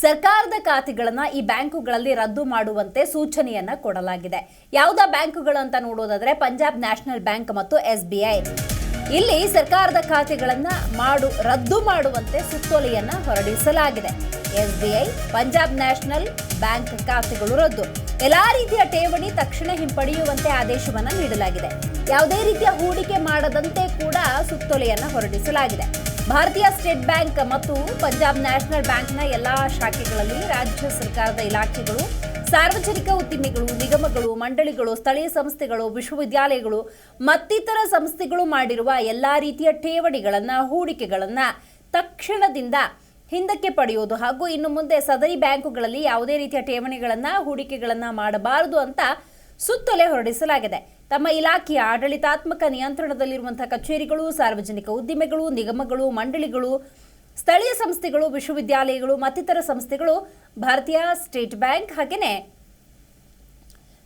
ಸರ್ಕಾರದ ಖಾತೆಗಳನ್ನ ಈ ಬ್ಯಾಂಕುಗಳಲ್ಲಿ ರದ್ದು ಮಾಡುವಂತೆ ಸೂಚನೆಯನ್ನ ಕೊಡಲಾಗಿದೆ. ಯಾವುದ ಬ್ಯಾಂಕುಗಳು ಅಂತ ನೋಡೋದಾದ್ರೆ ಪಂಜಾಬ್ ನ್ಯಾಷನಲ್ ಬ್ಯಾಂಕ್ ಮತ್ತು ಎಸ್ ಇಲ್ಲಿ ಸರ್ಕಾರದ ಖಾತೆಗಳನ್ನ ಮಾಡು, ರದ್ದು ಮಾಡುವಂತೆ ಸುತ್ತೋಲೆಯನ್ನ ಹೊರಡಿಸಲಾಗಿದೆ. ಎಸ್ಬಿಐ ಪಂಜಾಬ್ ನ್ಯಾಷನಲ್ ಬ್ಯಾಂಕ್ ಖಾತೆಗಳು ರದ್ದು. ಎಲ್ಲಾ ರೀತಿಯ ಠೇವಣಿ ತಕ್ಷಣ ಹಿಂಪಡೆಯುವಂತೆ ಆದೇಶವನ್ನ ನೀಡಲಾಗಿದೆ. ಯಾವುದೇ ರೀತಿಯ ಹೂಡಿಕೆ ಮಾಡದಂತೆ ಕೂಡ ಸುತ್ತೋಲೆಯನ್ನು ಹೊರಡಿಸಲಾಗಿದೆ. ಭಾರತೀಯ ಸ್ಟೇಟ್ ಬ್ಯಾಂಕ್ ಮತ್ತು ಪಂಜಾಬ್ ನ್ಯಾಷನಲ್ ಬ್ಯಾಂಕ್ನ ಎಲ್ಲಾ ಶಾಖೆಗಳಲ್ಲಿ ರಾಜ್ಯ ಸರ್ಕಾರದ ಇಲಾಖೆಗಳು, ಸಾರ್ವಜನಿಕ ಉದ್ದಿಮೆಗಳು, ನಿಗಮಗಳು, ಮಂಡಳಿಗಳು, ಸ್ಥಳೀಯ ಸಂಸ್ಥೆಗಳು, ವಿಶ್ವವಿದ್ಯಾಲಯಗಳು ಮತ್ತಿತರ ಸಂಸ್ಥೆಗಳು ಮಾಡಿರುವ ಎಲ್ಲಾ ರೀತಿಯ ಠೇವಣಿಗಳನ್ನ, ಹೂಡಿಕೆಗಳನ್ನ ತಕ್ಷಣದಿಂದ ಹಿಂದಕ್ಕೆ ಪಡೆಯೋದು ಹಾಗೂ ಇನ್ನು ಮುಂದೆ ಸದರಿ ಬ್ಯಾಂಕುಗಳಲ್ಲಿ ಯಾವುದೇ ರೀತಿಯ ಠೇವಣಿಗಳನ್ನ, ಹೂಡಿಕೆಗಳನ್ನ ಮಾಡಬಾರದು ಅಂತ ಸುತ್ತೋಲೆ ಹೊರಡಿಸಲಾಗಿದೆ. ತಮ್ಮ ಇಲಾಖೆಯ ಆಡಳಿತಾತ್ಮಕ ನಿಯಂತ್ರಣದಲ್ಲಿರುವಂತಹ ಕಚೇರಿಗಳು, ಸಾರ್ವಜನಿಕ ಉದ್ದಿಮೆಗಳು, ನಿಗಮಗಳು, ಮಂಡಳಿಗಳು, ಸ್ಥಳೀಯ ಸಂಸ್ಥೆಗಳು, ವಿಶ್ವವಿದ್ಯಾಲಯಗಳು, ಮತ್ತಿತರ ಸಂಸ್ಥೆಗಳು, ಭಾರತೀಯ ಸ್ಟೇಟ್ ಬ್ಯಾಂಕ್ ಹಾಗೆಯೇ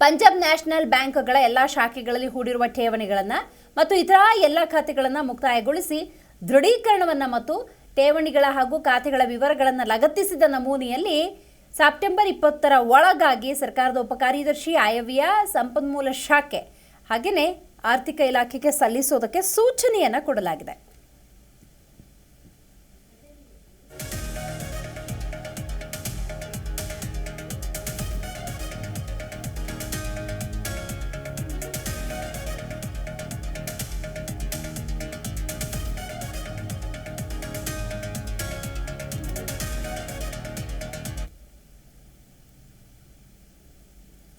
ಪಂಜಾಬ್ ನ್ಯಾಷನಲ್ ಬ್ಯಾಂಕ್ಗಳ ಎಲ್ಲ ಶಾಖೆಗಳಲ್ಲಿ ಹೂಡಿರುವ ಠೇವಣಿಗಳನ್ನು ಮತ್ತು ಇತರ ಎಲ್ಲ ಖಾತೆಗಳನ್ನು ಮುಕ್ತಾಯಗೊಳಿಸಿ ದೃಢೀಕರಣವನ್ನು ಮತ್ತು ಠೇವಣಿಗಳ ಹಾಗೂ ಖಾತೆಗಳ ವಿವರಗಳನ್ನು ಲಗತ್ತಿಸಿದ ನಮೂನೆಯಲ್ಲಿ ಸೆಪ್ಟೆಂಬರ್ ಇಪ್ಪತ್ತರ ಒಳಗಾಗಿ ಸರ್ಕಾರದ ಉಪಕಾರ್ಯದರ್ಶಿ, ಆಯವ್ಯಯ, ಸಂಪನ್ಮೂಲ ಶಾಖೆ ಹಾಗೆಯೇ ಆರ್ಥಿಕ ಇಲಾಖೆಗೆ ಸಲ್ಲಿಸೋದಕ್ಕೆ ಸೂಚನೆಯನ್ನು ಕೊಡಲಾಗಿದೆ.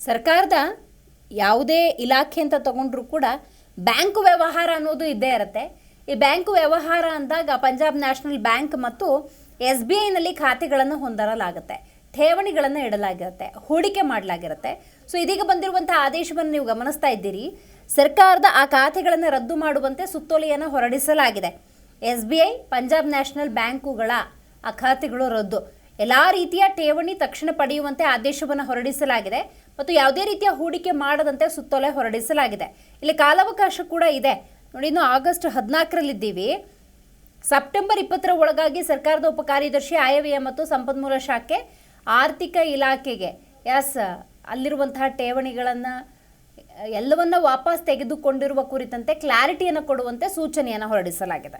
ಸರ್ಕಾರದ ಯಾವುದೇ ಇಲಾಖೆ ಅಂತ ತಗೊಂಡ್ರೂ ಕೂಡ ಬ್ಯಾಂಕ್ ವ್ಯವಹಾರ ಅನ್ನೋದು ಇದ್ದೇ ಇರುತ್ತೆ. ಈ ಬ್ಯಾಂಕ್ ವ್ಯವಹಾರ ಅಂದಾಗ ಪಂಜಾಬ್ ನ್ಯಾಷನಲ್ ಬ್ಯಾಂಕ್ ಮತ್ತು ಎಸ್ ಬಿ ಐನಲ್ಲಿ ಖಾತೆಗಳನ್ನು ಹೊಂದರಲಾಗುತ್ತೆ. ಠೇವಣಿಗಳನ್ನು ಇಡಲಾಗಿರುತ್ತೆ, ಹೂಡಿಕೆ ಮಾಡಲಾಗಿರುತ್ತೆ. ಸೊ ಇದೀಗ ಬಂದಿರುವಂತಹ ಆದೇಶವನ್ನು ನೀವು ಗಮನಿಸ್ತಾ ಇದ್ದೀರಿ. ಸರ್ಕಾರದ ಆ ಖಾತೆಗಳನ್ನು ರದ್ದು ಮಾಡುವಂತೆ ಸುತ್ತೋಲೆಯನ್ನು ಹೊರಡಿಸಲಾಗಿದೆ. S B I, Punjab national ಬ್ಯಾಂಕುಗಳ ಆ ಖಾತೆಗಳು ರದ್ದು. ಎಲ್ಲ ರೀತಿಯ ಠೇವಣಿ ತಕ್ಷಣ ಪಡೆಯುವಂತೆ ಆದೇಶವನ್ನು ಹೊರಡಿಸಲಾಗಿದೆ ಮತ್ತು ಯಾವುದೇ ರೀತಿಯ ಹೂಡಿಕೆ ಮಾಡದಂತೆ ಸುತ್ತೋಲೆ ಹೊರಡಿಸಲಾಗಿದೆ. ಇಲ್ಲಿ ಕಾಲಾವಕಾಶ ಕೂಡ ಇದೆ. ನೋಡಿ, ಇನ್ನು ಆಗಸ್ಟ್ ಹದಿನಾಲ್ಕರಲ್ಲಿದ್ದೀವಿ. ಸೆಪ್ಟೆಂಬರ್ ಇಪ್ಪತ್ತರ ಒಳಗಾಗಿ ಸರ್ಕಾರದ ಉಪಕಾರ್ಯದರ್ಶಿ ಆಯವ್ಯಯ ಮತ್ತು ಸಂಪನ್ಮೂಲ ಶಾಖೆ ಆರ್ಥಿಕ ಇಲಾಖೆಗೆ ಎಸ್ ಅಲ್ಲಿರುವಂತಹ ಠೇವಣಿಗಳನ್ನು, ಎಲ್ಲವನ್ನ ವಾಪಸ್ ತೆಗೆದುಕೊಂಡಿರುವ ಕುರಿತಂತೆ ಕ್ಲಾರಿಟಿಯನ್ನು ಕೊಡುವಂತೆ ಸೂಚನೆಯನ್ನು ಹೊರಡಿಸಲಾಗಿದೆ.